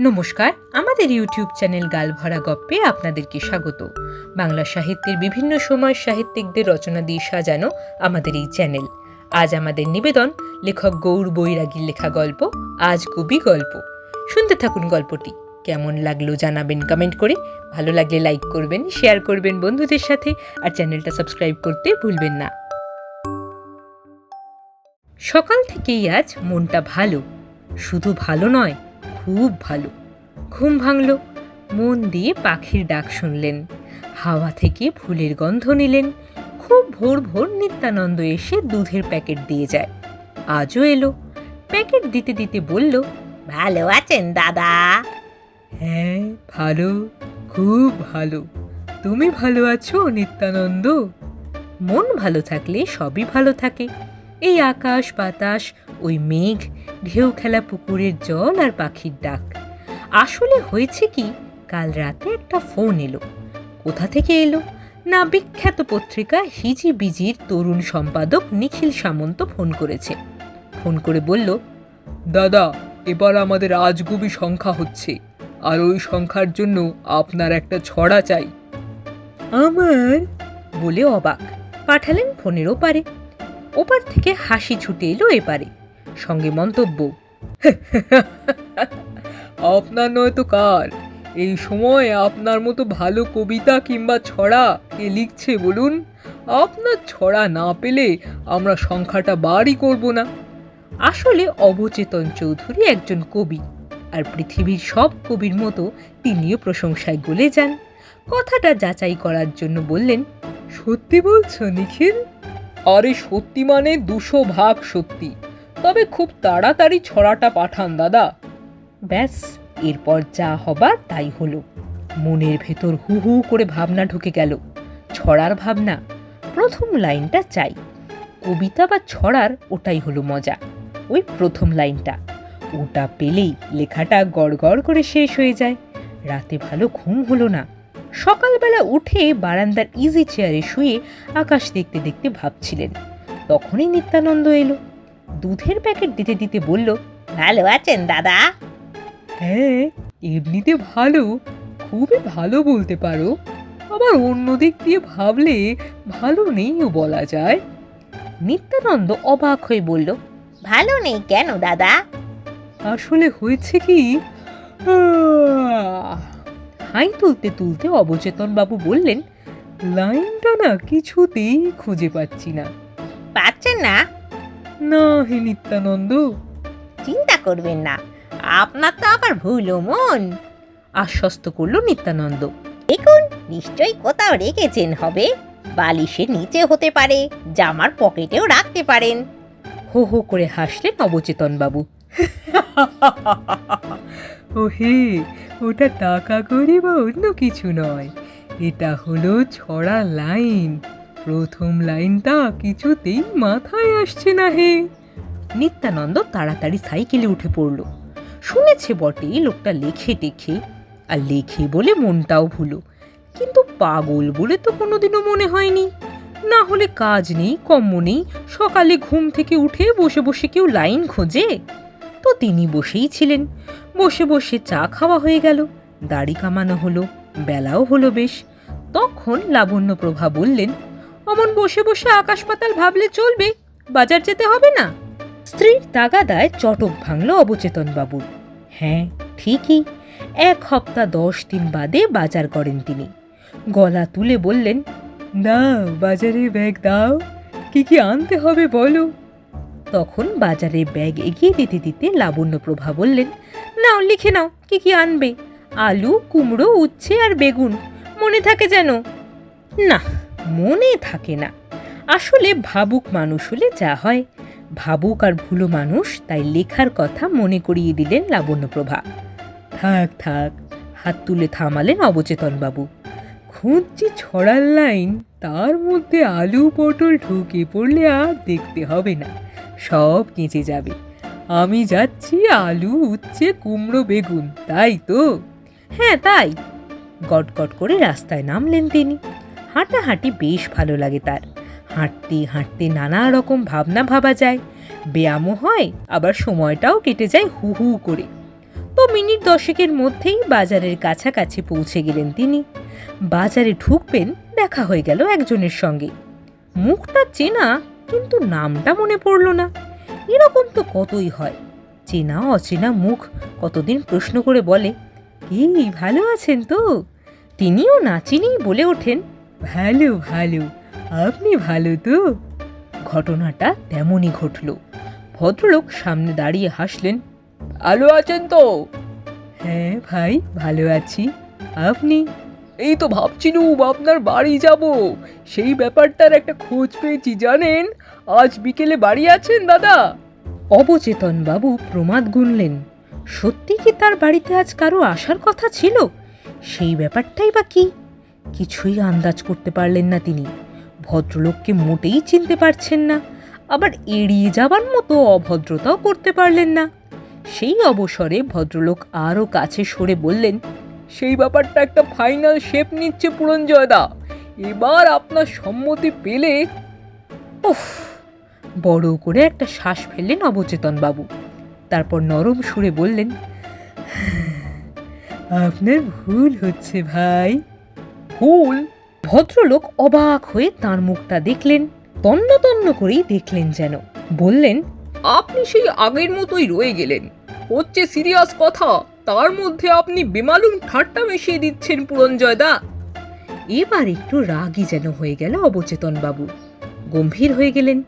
নমস্কার, আমাদের YouTube channel গালভরা গপ্পে আপনাদেরকে স্বাগত। বাংলা সাহিত্যের বিভিন্ন সময় সাহিত্যিকদের রচনা দিয়ে সাজানো আমাদের এই চ্যানেল। আজ আমাদের নিবেদন, লেখক গৌর বৈরাগীর লেখা গল্প, আজ কবি গল্প। শুনতে থাকুন গল্পটি। কেমন লাগল জানাবেন কমেন্ট করে। ভালো লাগলে লাইক করবেন শেয়ার করবেন বন্ধুদের সাথে, আর চ্যানেলটা সাবস্ক্রাইব করতে ভুলবেন না। সকাল থেকেই আজ মনটা ভালো। শুধু ভালো নয় খুব ভালো। ঘুম ভাঙল। মন দিয়ে পাখির ডাক শুনলেন। হাওয়া থেকে ফুলের গন্ধ নিলেন। খুব ভোর ভোর নিত্যানন্দ এসে দুধের প্যাকেট দিয়ে যায়। আজও এলো। প্যাকেট দিতে দিতে বলল, ভালো আছেন, দাদা? হ্যাঁ ভালো, খুব ভালো। তুমি ভালো আছো, নিত্যানন্দ? মন ভালো থাকলে সবই ভালো থাকে। এই আকাশ, বাতাস, ওই মেঘ, ঢেউ খেলা পুকুরের জল আর পাখির ডাক। আসলে হয়েছে কি, কাল রাতে একটা ফোন এলো। কোথা থেকে এলো? না, বিখ্যাত পত্রিকা হিজি বিজির তরুণ সম্পাদক নিখিল সামন্ত ফোন করেছে। ফোন করে বলল, দাদা, এবার আমাদের আজগুবি সংখ্যা হচ্ছে, আর ওই সংখ্যার জন্য আপনার একটা ছড়া চাই। আমার? বলে অবাক। পাঠালেন ফোনের ওপারে ওপার থেকে হাসি ছুটে এলো এপারে। সঙ্গে মন্তব্য, আপনার নয় তো কার? এই সময় আপনার মতো ভালো কবিতা কিংবা ছড়া কে লিখছে বলুন? আপনার ছড়া না পেলে আমরা সংখ্যাটা বারই করব না। আসলে অবচেতন চৌধুরী একজন কবি, আর পৃথিবীর সব কবির মতো তিনিও প্রশংসায় গলে যান। কথাটা যাচাই করার জন্য বললেন, সত্যি বলছো, নিখিল? আরে সত্যি মানে দুশো ভাগ সত্যি। তবে খুব তাড়াতাড়ি ছড়াটা পাঠান, দাদা। ব্যাস, এরপর যা হবার তাই হলো। মনের ভেতর হু হু করে ভাবনা ঢুকে গেল। ছড়ার ভাবনা, প্রথম লাইনটা চাই। কবিতা বা ছড়ার ওটাই হলো মজা। ওই প্রথম লাইনটা। ওটা পেলেই লেখাটা গড়গড় করে শেষ হয়ে যায়। রাতে ভালো ঘুম হলো না। সকালবেলা উঠে বারান্দার ইজি চেয়ারে শুয়ে আকাশ দেখতে দেখতে ভাবছিলেন। তখনই নিত্যানন্দ এলো। দুধের প্যাকেট দিতে দিতে বলল ভালো আছেন দাদা? হ্যাঁ এমনিতে ভালো। খুবই ভালো বলতে পারো। আবার অন্য দিক দিয়ে ভাবলে ভালো নেইও বলা যায়। নিত্যানন্দ অবাক হয়ে বলল ভালো নেই কেন দাদা? আসলে হয়েছে কি? হাই তুলতে তুলতে অবচেতন বাবু বললেন লাইনটা না কিছুতেই খুঁজে পাচ্ছি না। পাচ্ছেন না? না হে নিত্যানন্দ। চিন্তা করবেন না আপনার তো আবার ভুলো মন। আশ্বস্ত করল নিত্যানন্দ। দেখুন নিশ্চয়ই কোথাও রেখেছেন হবে? বালিশের নিচে হতে পারে জামার পকেটেও রাখতে পারেন। হো হো করে হাসলেন অবচেতন বাবু ও হে ওটা টাকা করি বা অন্য কিছু নয়। এটা হলো ছড়া লাইন। প্রথম লাইনটা কিছুতেই মাথায় আসছে না হে। নিত্যানন্দ তাড়াতাড়ি সাইকেলে উঠে পড়ল। শুনেছে বটে, লোকটা লেখে টেখে, আর লেখে বলে মনটাও ভুলো। কিন্তু পাগল বলে তো কোনোদিনও মনে হয়নি। না হলে কাজ নেই কম্ম নেই, সকালে ঘুম থেকে উঠে বসে বসে কেউ লাইন খোঁজে। তো তিনি বসেই ছিলেন। বসে বসে চা খাওয়া হয়ে গেল। দাড়ি কামানো হলো, বেলাও হলো বেশ। তখন লাবণ্যপ্রভা বললেন, অমন বসে বসে আকাশ পাতাল ভাবলে চলবে? বাজার যেতে হবে না? স্ত্রীর তাগাদায় চটক ভাঙল অবচেতন বাবুর হ্যাঁ ঠিকই। এক হপ্তা দশ দিন বাদে বাজার করেন তিনি। গলা তুলে বললেন দাও বাজারে ব্যাগ দাও। কি কি আনতে হবে বলো? তখন বাজারে ব্যাগ এগিয়ে দিতে দিতে লাবণ্যপ্রভা বললেন, নাও, লিখে নাও, কি কি আনবে? আলু, কুমড়ো, উচ্ছে আর বেগুন, মনে থাকে যেন? না, মনে থাকে না। আসলে ভাবুক মানুষ হলে যা হয়। ভাবুক আর ভুলো মানুষ, তাই লেখার কথা মনে করিয়ে দিলেন লাবণ্যপ্রভা থাক থাক, হাত তুলে থামালেন অবচেতন বাবু খুঁজছি ছড়ার লাইন, তার মধ্যে আলু পটল ঢুকে পড়লে আর দেখতে হবে না। সব কেঁচে যাবে। আমি যাচ্ছি আলু, উচ্ছে, কুমড়ো, বেগুন, তাই তো? হ্যাঁ তাই। গটগট করে রাস্তায় নামলেন তিনি। হাঁটাহাঁটি বেশ ভালো লাগে তার। হাঁটতে হাঁটতে নানা রকম ভাবনা ভাবা যায়। ব্যায়ামও হয়, আবার সময়টাও কেটে যায় হু হু করে। তো মিনিট দশেকের মধ্যেই বাজারের কাছাকাছি পৌঁছে গেলেন তিনি। বাজারে ঢুকবেন, দেখা হয়ে গেল একজনের সঙ্গে। মুখটা চেনা কিন্তু নামটা মনে পড়ল না। এরকম তো কতই হয়। চেনা অচেনা মুখ কতদিন প্রশ্ন করে বলে কি ভালো আছেন তো? তিনিও না চিনেই বলে ওঠেন, ভালো ভালো, আপনি ভালো তো? ঘটনাটা তেমনই ঘটল। ভদ্রলোক সামনে দাঁড়িয়ে হাসলেন, ভালো আছেন তো? হ্যাঁ ভাই, ভালো আছি। আপনি? এই তো ভাবছিলুম আপনার বাড়ি যাব। সেই ব্যাপারটার একটা খোঁজ পেয়েছি, জানেন? আজ বিকেলে বাড়ি আছেন, দাদা? অবচেতন বাবু প্রমাদ গুনলেন, সত্যি কি তার বাড়িতে আজ কারও আসার কথা ছিল? সেই ব্যাপারটাই বা কি? কিছুই আন্দাজ করতে পারলেন না তিনি। ভদ্রলোককে মোটেই চিনতে পারছেন না, আবার এড়িয়ে যাবার মতো অভদ্রতাও করতে পারলেন না। সেই অবসরে ভদ্রলোক আরও কাছে সরে বললেন সেই ব্যাপারটা একটা ফাইনাল শেপ নিচ্ছে পুরঞ্জয়দা। এবার আপনার সম্মতি পেলে, উফ, বড় করে একটা শ্বাস ফেললেন অবচেতন বাবু। তারপর নরম সুরে বললেন, আপনার ভুল হচ্ছে ভাই। ভুল? ভদ্রলোক অবাক হয়ে তার মুখটা দেখলেন, তন্ন তন্ন করেই দেখলেন যেন। বললেন, আপনি সেই আগের মতোই রয়ে গেলেন। হচ্ছে সিরিয়াস কথা। তার মধ্যে আপনি বেমালুম ঠাট্টা মিশিয়ে দিচ্ছেন, পুরঞ্জয়দা। এবার একটু রাগই যেন হয়ে গেল অবচেতন বাবু গম্ভীর হয়ে গেলেন।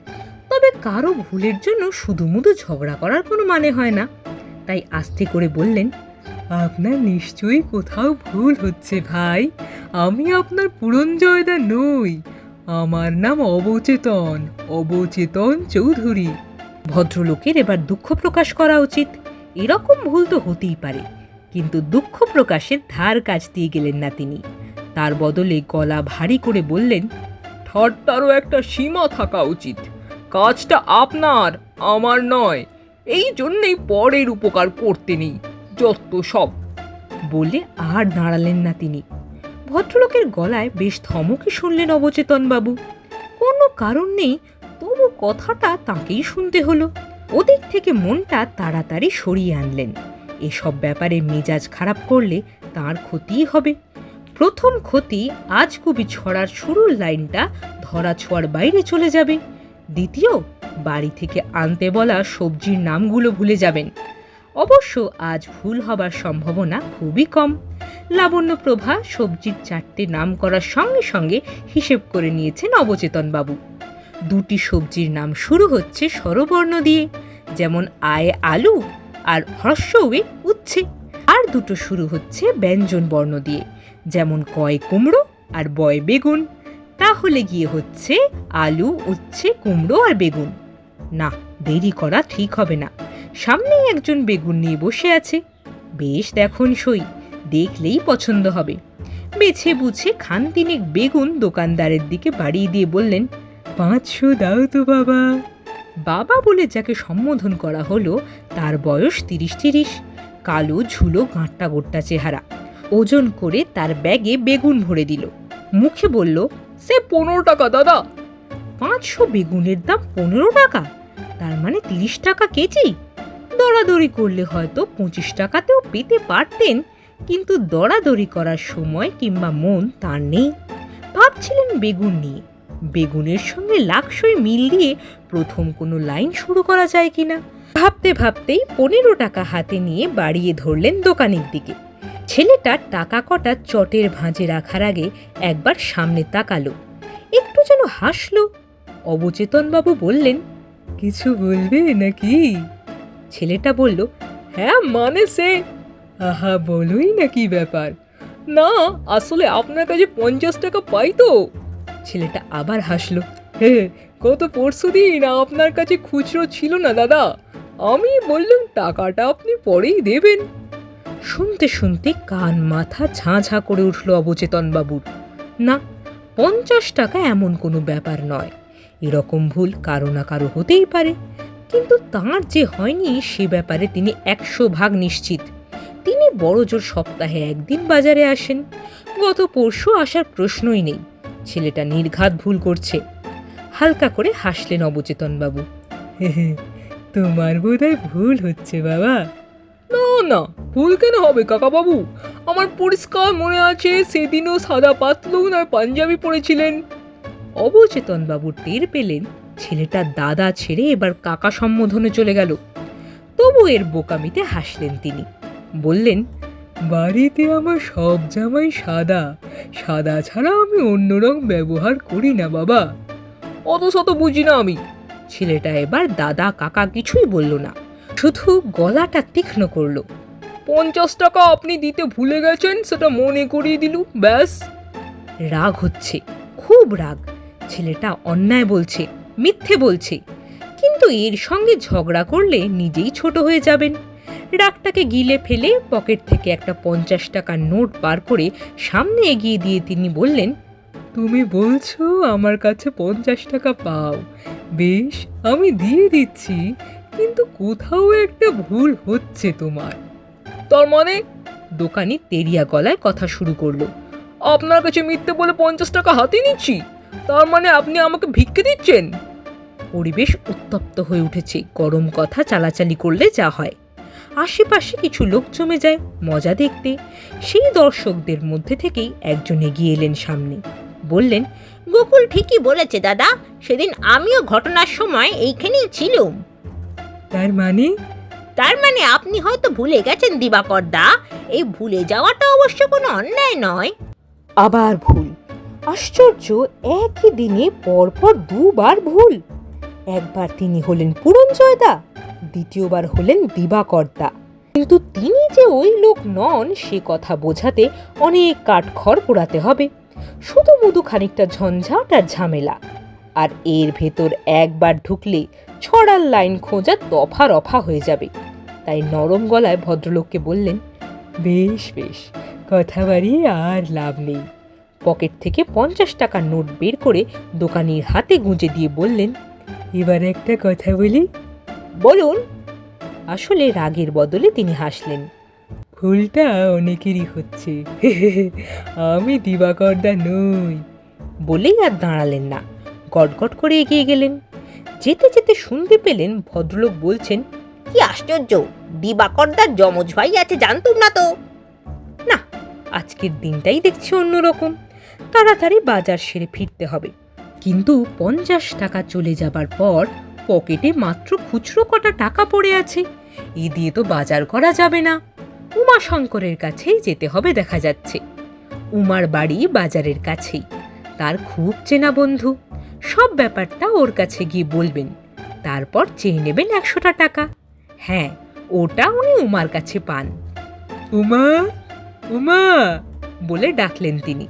তবে কারও ভুলের জন্য শুধুমুধু ঝগড়া করার কোনো মানে হয় না। তাই আস্তে করে বললেন, আপনার নিশ্চয়ই কোথাও ভুল হচ্ছে ভাই। আমি আপনার পুরঞ্জয়দা নই। আমার নাম অবচেতন অবচেতন চৌধুরী। ভদ্রলোকের এবার দুঃখ প্রকাশ করা উচিত। এরকম ভুল তো হতেই পারে। কিন্তু দুঃখ প্রকাশের ধার কাজ দিয়ে গেলেন না তিনি। তার বদলে গলা ভারী করে বললেন ঠাট্টারও একটা সীমা থাকা উচিত। কাজটা আপনার, আমার নয়। এই জন্যেই পরের উপকার করতে নেই, যত সব। বলে আর দাঁড়ালেন না তিনি। ভদ্রলোকের গলায় বেশ ধমকে শুনলেন অবচেতন বাবু কোনো কারণ নেই, তবু কথাটা তাকেই শুনতে হলো। ওদিক থেকে মনটা তাড়াতাড়ি সরিয়ে আনলেন। এসব ব্যাপারে মেজাজ খারাপ করলে তার ক্ষতিই হবে। প্রথম ক্ষতি, আজ কবি ছড়ার শুরুর লাইনটা ধরা ছোঁয়ার বাইরে চলে যাবে। দ্বিতীয়, বাড়ি থেকে আনতে বলা সবজির নামগুলো ভুলে যাবেন। অবশ্য আজ ভুল হবার সম্ভাবনা খুবই কম। লাবণ্যপ্রভা সবজির চারটে নাম করার সঙ্গে সঙ্গে হিসেব করে নিয়েছেন অবচেতন বাবু দুটি সবজির নাম শুরু হচ্ছে স্বরবর্ণ দিয়ে। যেমন আয় আলু আর হ্রস্বয়ে উচ্ছে। আর দুটো শুরু হচ্ছে ব্যঞ্জন বর্ণ দিয়ে, যেমন কয় কুমড়ো আর বয় বেগুন। তাহলে গিয়ে হচ্ছে আলু, উচ্ছে, কুমড়ো আর বেগুন। না, দেরি করা ঠিক হবে না। সামনেই একজন বেগুন নিয়ে বসে আছে। বেশ, দেখুন সই, দেখলেই পছন্দ হবে। বেছে বুঝে খান বেগুন দোকানদারের দিকে বাড়িয়ে দিয়ে বললেন, পাঁচশো দাও তো বাবা। বাবা বলে যাকে সম্বোধন করা হলো, তার বয়স তিরিশ তিরিশ। কালো, ঝুলো, গাঁটটা গোট্টা চেহারা। ওজন করে তার ব্যাগে বেগুন ভরে দিল। মুখে বলল, সে পনেরো টাকা, দাদা। পাঁচশো বেগুনের দাম পনেরো টাকা? তার মানে তিরিশ টাকা কেজি? দরাদরি করলে হয়তো পঁচিশ টাকাতেও পেতে পারতেন, কিন্তু দরাদরি করার সময় কিংবা মন তার নেই। ভাবছিলেন বেগুন নিয়ে। বেগুনের সঙ্গে লাক্সই মিল দিয়ে প্রথম কোনো লাইন শুরু করা যায় কিনা? ভাবতে ভাবতেই পনেরো টাকা হাতে নিয়ে বাড়িয়ে ধরলেন দোকানের দিকে। ছেলেটা টাকা কটা চটের ভাঁজে রাখার আগে একবার সামনে তাকালো। একটু যেন হাসলো। অবচেতনবাবু বললেন, কিছু বলবে নাকি? ছেলেটা বলল হ্যাঁ মানে সে আহা, বলোই না কি ব্যাপার। না, আসলে আপনার কাছে পঞ্চাশ টাকা পাই তো? ছেলেটা আবার হাসলো গত পরশু দিন আপনার কাছে খুচরো ছিল না, দাদা। আমি বললাম, টাকাটা আপনি পরেই দেবেন। শুনতে শুনতে কান মাথা ঝাঁ ঝাঁ করে উঠল অবচেতন বাবুর না, পঞ্চাশ টাকা এমন কোনো ব্যাপার নয়। এরকম ভুল কারও না কারও হতেই পারে। কিন্তু তাঁর যে হয়নি, সে ব্যাপারে তিনি একশো ভাগ নিশ্চিত। তিনি বড় জোর সপ্তাহে একদিন বাজারে আসেন। গত পরশু আসার প্রশ্নই নেই। ছেলেটা নির্ঘাত ভুল করছে। হালকা করে হাসলেন অবচেতন বাবু হে হে, তোমার বোধহয় ভুল হচ্ছে বাবা। না না ভুল কেন হবে কাকাবাবু? আমার পরিষ্কার মনে আছে সেদিনও সাদা পাতলুন আর পাঞ্জাবি পরেছিলেন। অবচেতন বাবু টের পেলেন ছেলেটা দাদা ছেড়ে এবার কাকা সম্বোধনে চলে গেল। তবু এর বোকামিতে হাসলেন তিনি। বললেন বাড়িতে আমার সব জামাই সাদা। সাদা ছাড়া আমি অন্য রং ব্যবহার করি না বাবা। অত শত বুঝি না আমি। ছেলেটা এবার দাদা কাকা কিছুই বলল না, শুধু গলাটা তীক্ষ্ণ করল। পঞ্চাশ টাকা আপনি দিতে ভুলে গেছেন, সেটা মনে করিয়ে দিল, ব্যাস। রাগ হচ্ছে, খুব রাগ। ছেলেটা অন্যায় বলছে, মিথ্যে বলছে। কিন্তু এর সঙ্গে ঝগড়া করলে নিজেই ছোট হয়ে যাবেন। রাগটাকে গিলে ফেলে পকেট থেকে একটা পঞ্চাশ টাকার নোট বার করে সামনে এগিয়ে দিয়ে তিনি বললেন তুমি বলছো আমার কাছে পঞ্চাশ টাকা পাও। বেশ, আমি দিয়ে দিচ্ছি, কিন্তু কোথাও একটা ভুল হচ্ছে তোমার। তার মানে? দোকানি তেরিয়া গলায় কথা শুরু করল। আপনার কাছে মিথ্যে বলে পঞ্চাশ টাকা হাতে নিচ্ছি? তার মানে আপনি আমাকে ভিক্ষে দিচ্ছেন? পরিবেশ উত্তপ্ত হয়ে উঠেছে। গরম কথা চালাচালি করলে যা হয়। আশেপাশে কিছু লোক জমে যায় মজা দেখতে। সেই দর্শকদের মধ্যে থেকেই একজন এগিয়ে এলেন সামনে। বললেন গোকুল ঠিকই বলেছে দাদা সেদিন আমিও ঘটনার সময় এইখানেই ছিলুম। তার মানে? তার মানে আপনি হয়তো ভুলে গেছেন দিবাকর দা এই ভুলে যাওয়াটা অবশ্য কোনো অন্যায় নয়। আবার ভুল। আশ্চর্য একই দিনে পরপর দুবার ভুল। একবার তিনি হলেন পুরঞ্জয়দা দ্বিতীয়বার হলেন দিবাকর্দা কিন্তু তিনি যে ওই লোক নন সে কথা বোঝাতে অনেক কাঠখড় পোড়াতে হবে। শুধু মধু খানিকটা ঝঞ্ঝাট আর ঝামেলা। আর এর ভেতর একবার ঢুকলে ছড়ার লাইন খোঁজা দফা রফা হয়ে যাবে। তাই নরম গলায় ভদ্রলোককে বললেন, বেশ বেশ, কথা বাড়িয়ে আর লাভ নেই। পকেট থেকে পঞ্চাশ টাকার নোট বের করে দোকানির হাতে গুঁজে দিয়ে বললেন, এবার একটা কথা বলি? বলুন। আসলে রাগের বদলে তিনি হাসলেন। ভুলটা অনেকেরই হচ্ছে। আমি দিবাকরদা নই। বলেই আর দাঁড়ালেন না। গটগট করে এগিয়ে গেলেন। যেতে যেতে শুনতে পেলেন ভদ্রলোক বলছেন, কি আশ্চর্য! দিবাকরদার যমজ ভাই আছে, জানতুম না তো? না, আজকের দিনটাই দেখছি অন্যরকম। তাড়াতাড়ি বাজার সেরে ফিরতে হবে। কিন্তু পঞ্চাশ টাকা চলে যাবার পর পকেটে মাত্র খুচরো কটা টাকা পড়ে আছে। এ দিয়ে তো বাজার করা যাবে না। উমাশঙ্করের কাছেই যেতে হবে দেখা যাচ্ছে। উমার বাড়ি বাজারের কাছেই। তার খুব চেনা বন্ধু। সব ব্যাপারটা ওর কাছে গিয়ে বলবেন। তারপর চেয়ে নেবেন একশোটা টাকা। হ্যাঁ ওটা উনি উমার কাছে পান। উমা উমা বলে ডাকলেন তিনি।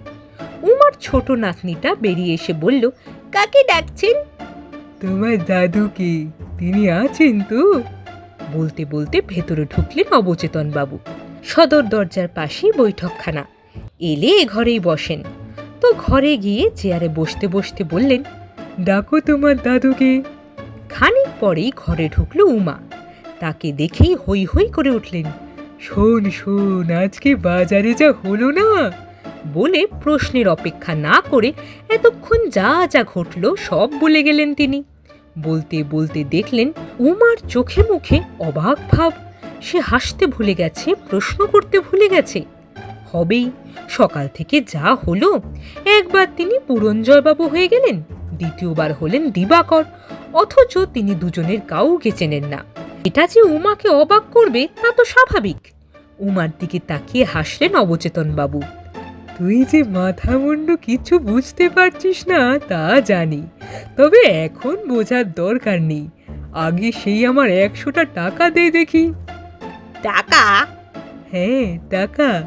উমার ছোট নাতনিটা বেরিয়ে এসে বলল কাকে ডাকছেন? তোমার দাদু কি? তিনি আছেন তো? বলতে বলতে ভেতরে ঢুকলেন অবচেতন বাবু সদর দরজার পাশেই বৈঠকখানা। এলে এ ঘরেই বসেন। তো ঘরে গিয়ে চেয়ারে বসতে বসতে বললেন, ডাকো তোমার দাদুকে। খানিক পরেই ঘরে ঢুকলো উমা। তাকে দেখেই হই হই করে উঠলেন, শোন শোন, আজকে বাজারে যা হলো না? বলে প্রশ্নের অপেক্ষা না করে এতক্ষণ যা যা ঘটল সব বলে গেলেন তিনি। বলতে বলতে দেখলেন উমার চোখে মুখে অবাক ভাব। সে হাসতে ভুলে গেছে, প্রশ্ন করতে ভুলে গেছে। হবেই, সকাল থেকে যা হলো, একবার তিনি পুরঞ্জয়বাবু হয়ে গেলেন, দ্বিতীয়বার হলেন দিবাকর, অথচ তিনি দুজনের কাউকে চেনেন না। এটা যে উমাকে অবাক করবে, তা তো স্বাভাবিক। উমার দিকে তাকিয়ে হাসলেন অবচেতন বাবু তুই যে মাথা মুন্ডু কিছু বুঝতে পারছিস না তা জানি। তবে এখন বোঝার দরকার নেই। আগে সেই আমার একশোটা টাকা দে দেখি। টাকা? হ্যাঁ টাকা।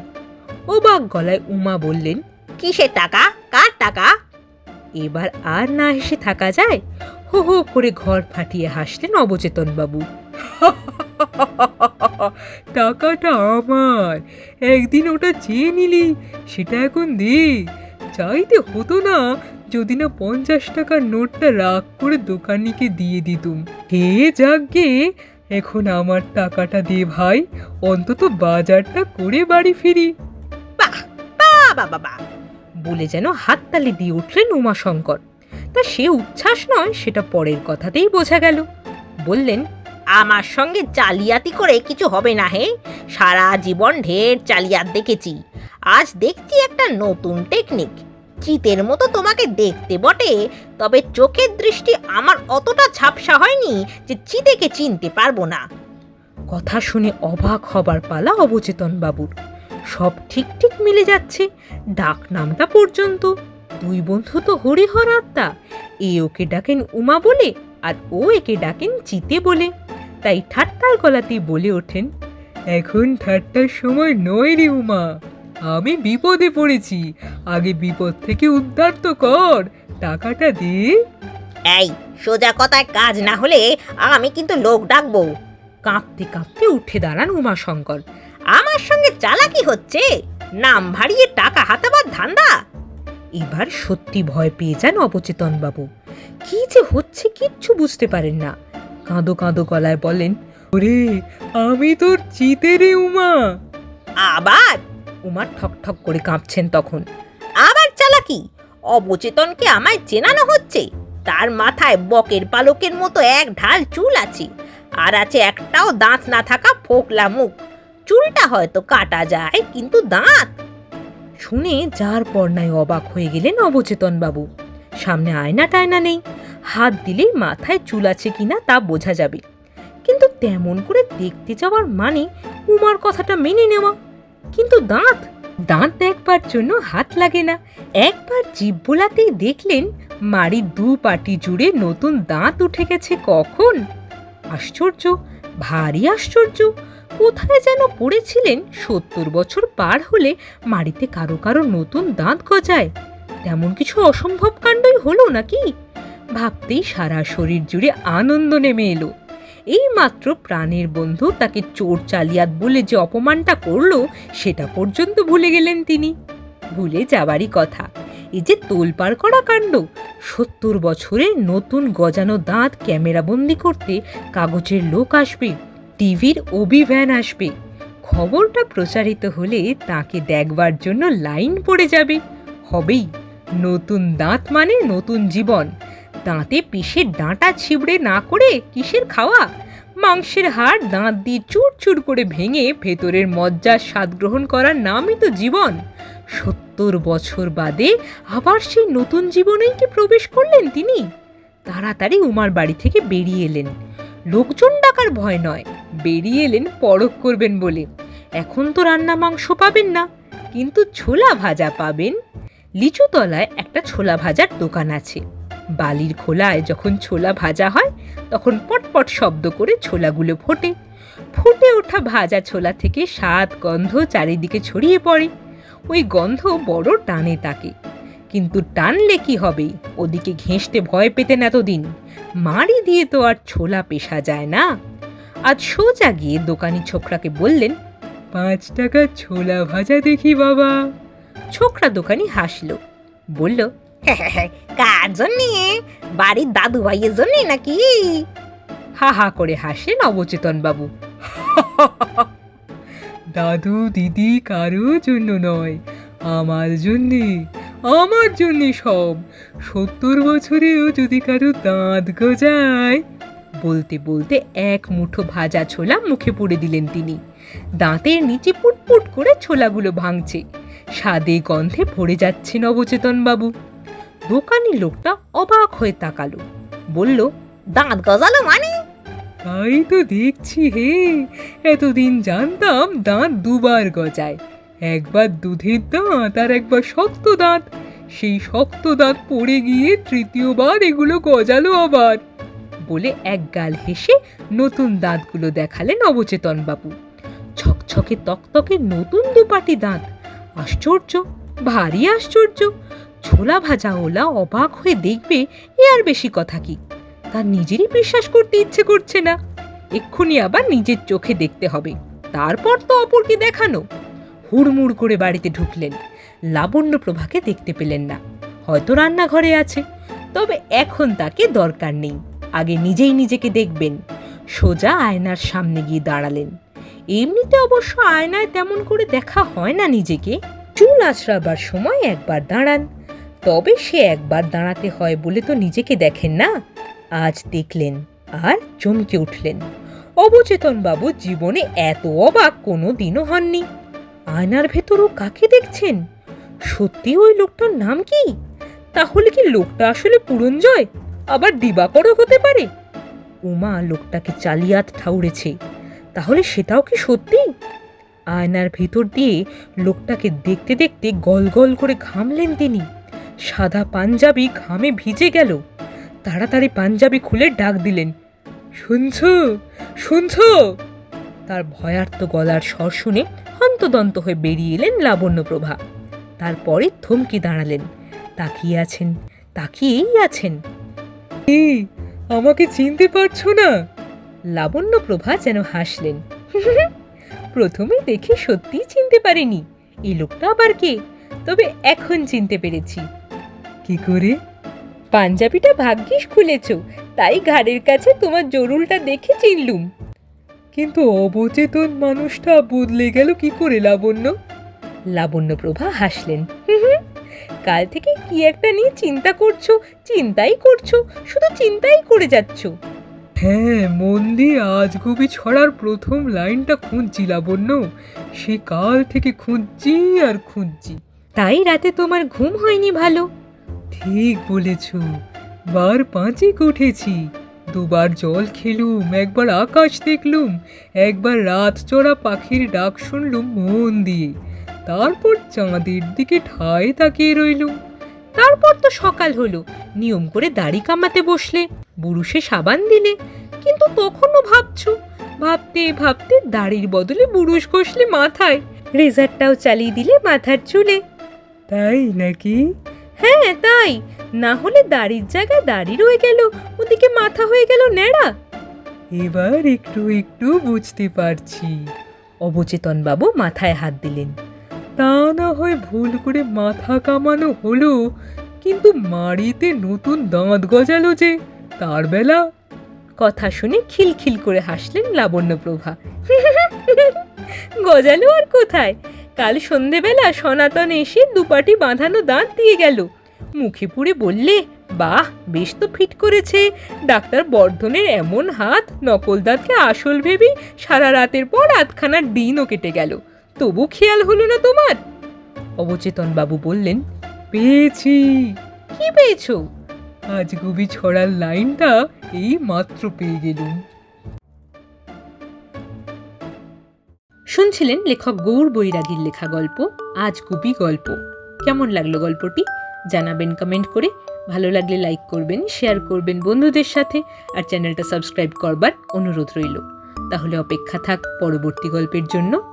ও অবাক গলায় উমা বললেন কিসের টাকা? কার টাকা? এবার আর না হেসে থাকা যায়। হো হো করে ঘর ফাটিয়ে হাসলেন অবচেতন বাবু টাকাটা আমার। একদিন ওটা চেয়ে নিলি, সেটা এখন দে। চাইতে হতো না, যদি না পঞ্চাশ টাকার নোটটা রাগ করে দোকানিকে দিয়ে দিতুম। হে যাকে এখন আমার টাকাটা দে ভাই, অন্তত বাজারটা করে বাড়ি ফিরি। বাবা বলে যেন হাততালি দিয়ে উঠলেন উমাশঙ্কর। তা সে উচ্ছ্বাস নয়, সেটা পরের কথাতেই বোঝা গেল। বললেন আমার সঙ্গে জালিয়াতি করে কিছু হবে না হে। সারা জীবন ঢের জালিয়াত দেখেছি। আজ দেখছি একটা নতুন টেকনিক চিতের মতো তোমাকে দেখতে বটে, তবে চোখের দৃষ্টি আমার অতটা ঝাপসা হয়নি যে চিতেকে চিনতে পারব না। কথা শুনে অবাক হবার পালা অবচেতন বাবুর। সব ঠিক ঠিক মিলে যাচ্ছে, ডাক নামটা পর্যন্ত। দুই বন্ধু তো হরিহর আত্মা, এ ওকে ডাকেন উমা বলে আর ও একে ডাকেন চিতে বলে। তাই ঠাট্টার গলাতেই বলে ওঠেন এখন ঠাট্টার সময় নয় রে উমা আমি বিপদে পড়েছি। আগে বিপদ থেকে উদ্ধার তো কর টাকাটা দে। এই সোজা কথায় কাজ না হলে আমি কিন্তু লোক ডাকবো। কাঁপতে কাঁপতে উঠে দাঁড়ান উমাশঙ্কর আমার সঙ্গে চালাকি হচ্ছে? নাম ভারিয়ে টাকা হাতাবার ধান্দা? এবার সত্যি ভয় পেয়ে যান অবচেতন বাবু কি যে হচ্ছে কিচ্ছু বুঝতে পারেন না। কাঁদো কাঁদো গলায় বলেন ওরে আমি তোর চিতে রে উমা! আবার? উমার ঠক ঠক করে কাঁপছেন তখন। আবার চালাকি? অবচেতনকে আমায় চেনানো হচ্ছে? তার মাথায় বকের পালকের মতো এক ঢাল চুল আছে আর আছে একটাও দাঁত না থাকা ফোকলা মুখ। চুলটা হয়তো কাটা যায় কিন্তু দাঁত? শুনে যার পর নাই অবাক হয়ে গেলেন অবচেতন বাবু সামনে আয়না টায়না নেই হাত দিলেই মাথায় চুল আছে কিনা তা বোঝা যাবে। কিন্তু তেমন করে দেখতে যাওয়ার মানে উমার কথাটা মেনে নেওয়া। কিন্তু দাঁত দাঁত দেখবার জন্য হাত লাগে না। একবার জিভ বোলাতেই দেখলেন মাড়ির দু পাটি জুড়ে নতুন দাঁত উঠে গেছে কখন? আশ্চর্য, ভারী আশ্চর্য। কোথায় যেন পড়েছিলেন সত্তর বছর পার হলে মাড়িতে কারও কারও নতুন দাঁত গজায়। তেমন কিছু অসম্ভব কাণ্ডই হলো নাকি? ভাবতেই সারা শরীর জুড়ে আনন্দ নেমে এলো। এই মাত্র প্রাণের বন্ধু তাকে চোর চালিয়াত বলে যে অপমানটা করল, সেটা পর্যন্ত ভুলে গেলেন তিনি। ভুলে যাবারই কথা। এই যে তোলপাড় করা কাণ্ড, সত্তর বছরের নতুন গজানো দাঁত ক্যামেরাবন্দি করতে কাগজের লোক আসবে, টিভির অভিভ্যান আসবে। খবরটা প্রচারিত হলে তাকে দেখবার জন্য লাইন পড়ে যাবে। হবেই নতুন দাঁত মানে নতুন জীবন। দাঁতে পিসের ডাঁটা ছিবড়ে না করে কিসের খাওয়া? মাংসের হাড় দাঁত দিয়ে চুর চুর করে ভেঙে ভেতরের মজ্জার স্বাদ গ্রহণ করার নামই তো জীবন। সত্তর বছর বাদে আবার সেই নতুন জীবনেই কি প্রবেশ করলেন তিনি? তাড়াতাড়ি উমার বাড়ি থেকে বেরিয়ে এলেন। লোকজন ডাকার ভয় নয়, বেরিয়ে এলেন পরখ করবেন বলে। এখন তো রান্না মাংস পাবেন না, কিন্তু ছোলা ভাজা পাবেন। লিচুতলায় একটা ছোলা ভাজার দোকান আছে। বালির খোলায় যখন ছোলা ভাজা হয়, তখন পটপট শব্দ করে ছোলাগুলো ফোটে। ফুটে ওঠা ভাজা ছোলা থেকে স্বাদ, গন্ধ চারিদিকে ছড়িয়ে পড়ে। ওই গন্ধ বড় টানে তাকে। কিন্তু টানলে কি হবে? ওদিকে ঘেঁষতে ভয় পেতেন এতদিন। মারি দিয়ে তো আর ছোলা পেশা যায় না। আজ সোজা গিয়ে দোকানি ছোকরাকে বললেন, পাঁচ টাকা ছোলা ভাজা দেখি বাবা। ছোকরা দোকানি হাসলো, বলল কার জন্যে? বাড়ির দাদু ভাইয়ের জন্যে নাকি? হা হা করে হাসেন অবচেতন বাবু। দাদু, দিদি কারও জন্য নয়, আমার জন্যে আমার জন্যে সব। সত্তর বছরেও যদি কারও দাঁত গজায়। বলতে বলতে এক মুঠো ভাজা ছোলা মুখে পুড়ে দিলেন তিনি। দাঁতের নিচে পুটপুট করে ছোলাগুলো ভাঙছে। স্বাদে গন্ধে ভরে যাচ্ছেন অবচেতন বাবু। দোকানি লোকটা অবাক হয়ে তাকালো। বলল, দাঁত গজালো মানে? তাই তো দেখছি হে, এতদিন জানতাম দাঁত দুবার গজায়। একবার দুধের দাঁত আর একবার শক্ত দাঁত। সেই শক্ত দাঁত পড়ে গিয়ে তৃতীয়বার এগুলো গজালো আবার। বলে এক গাল হেসে নতুন দাঁতগুলো দেখালেন অবচেতন বাবু। ছকছকে তকতকে নতুন দুপাটি দাঁত। আশ্চর্য, ভারী আশ্চর্য। ছোলা ভাজা ওলা অবাক হয়ে দেখবে এ আর বেশি কথা কি। তার নিজেরই বিশ্বাস করতে ইচ্ছে করছে না। এক্ষুনি আবার নিজের চোখে দেখতে হবে। তারপর তো অপরকে দেখানো। হুড়মুড় করে বাড়িতে ঢুকলেন। লাবণ্য প্রভাকে দেখতে পেলেন না। হয়তো রান্নাঘরে আছে। তবে এখন তাকে দরকার নেই। আগে নিজেই নিজেকে দেখবেন। সোজা আয়নার সামনে গিয়ে দাঁড়ালেন। এমনিতে অবশ্য আয়নায় তেমন করে দেখা হয় না নিজেকে। চুল আছড়াবার সময় একবার দাঁড়ান। তবে সে একবার দাঁড়াতে হয় বলে তো নিজেকে দেখেন না। আজ দেখলেন আর চমকে উঠলেন। অবচেতন বাবু জীবনে এত অবাক কোনো দিনও হননি। আয়নার ভেতরও কাকে দেখছেন? সত্যি ওই লোকটার নাম কি? তাহলে কি লোকটা আসলে পুরঞ্জয়? আবার দিবাকরও হতে পারে? উমা, লোকটাকে চালিয়াত ঠাউরেছে তাহলে সেটাও কি সত্যি? আয়নার ভেতর দিয়ে লোকটাকে দেখতে দেখতে গল গল করে ঘামলেন তিনি। সাদা পাঞ্জাবি ঘামে ভিজে গেল। তাড়াতাড়ি পাঞ্জাবি খুলে ডাক দিলেন, শুনছ শুনছ? তার ভয়ার্ত গলার স্বর শুনে হন্তদন্ত হয়ে বেরিয়ে এলেন লাবণ্যপ্রভা। তারপরে থমকে দাঁড়ালেন, তাকিয়ে আছেন, তাকিয়েই আছেন। কি, আমাকে চিনতে পারছ না? লাবণ্যপ্রভা যেন হাসলেন প্রথমে দেখে সত্যিই চিনতে পারিনি এই লোকটা আবার কে? তবে এখন চিনতে পেরেছি। কি করে? পাঞ্জাবিটা ভাগ্যিস খুলেছ তাই ঘাড়ের কাছে তোমার জরুলটা দেখে চিনলুম। কিন্তু অবচেতন মানুষটা বদলে গেল কি করে লাবণ্য? লাবণ্যপ্রভা হাসলেন "হুম হুম, কাল থেকে কি একটা নিয়ে চিন্তা করছ? চিন্তাই করছ শুধু চিন্তাই করে যাচ্ছ। হ্যাঁ মন দিয়ে আজগুবি ছড়ার প্রথম লাইনটা খুঁজছি লাবণ্য। সে কাল থেকে খুঁজছি আর খুঁজছি। তাই রাতে তোমার ঘুম হয়নি ভালো? ঠিক বলেছ। বার পাঁচেক উঠেছি। দুবার জল খেলুম, একবার আকাশ দেখলুম, একবার রাত চড়া পাখির ডাক শুনলুম মন দিয়ে। তারপর চাঁদের দিকে ঠায় তাকিয়ে রইলুম। তারপর তো সকাল হলো, নিয়ম করে দাড়ি কামাতে বসলে, বুরুষে সাবান দিলে। কিন্তু তখনও ভাবছ, ভাবতে ভাবতে দাড়ির বদলে বুরুষ ঘষলে মাথায়। রেজারটাও চালিয়ে দিলে মাথার চুলে। তাই নাকি? হ্যাঁ তাই। না হলে দাড়ির জায়গায় দাড়ি রয়ে গেল। ওদিকে মাথা হয়ে গেল ন্যাড়া। এবার একটু একটু বুঝতে পারছি। অবচেতন বাবু মাথায় হাত দিলেন। তা না হয় ভুল করে মাথা কামানো হলো কিন্তু মাড়িতে নতুন দাঁত গজালো যে তার বেলা। কথা শুনে খিলখিল করে হাসলেন লাবণ্যপ্রভা। গজালো আর কোথায়? কাল সন্ধেবেলা সনাতন এসে দুপাটি বাঁধানো দাঁত দিয়ে গেল। মুখে পুড়ে বললে, বাহ, বেশ তো ফিট করেছে। ডাক্তার বর্ধনের এমন হাত, নকল দাঁতকে আসল ভেবে সারা রাতের পর আধখানার দিনও কেটে গেল। তবু খেয়াল হলো না তোমার? অবচেতন বাবু বললেন, পেয়েছি। কি পেয়েছ? আজ গুবি ছড়ার লাইনটা এই মাত্র পেয়ে গেলুম। শুনছিলেন লেখক গৌর বৈরাগীর লেখা গল্প, আজ গুপি গল্প। কেমন লাগল গল্পটি? জানাবেন কমেন্ট করে। ভালো লাগলে লাইক করবেন শেয়ার করবেন বন্ধুদের সাথে, আর চ্যানেলটা সাবস্ক্রাইব করবার অনুরোধ রইল। তাহলে অপেক্ষা থাক পরবর্তী গল্পের জন্য।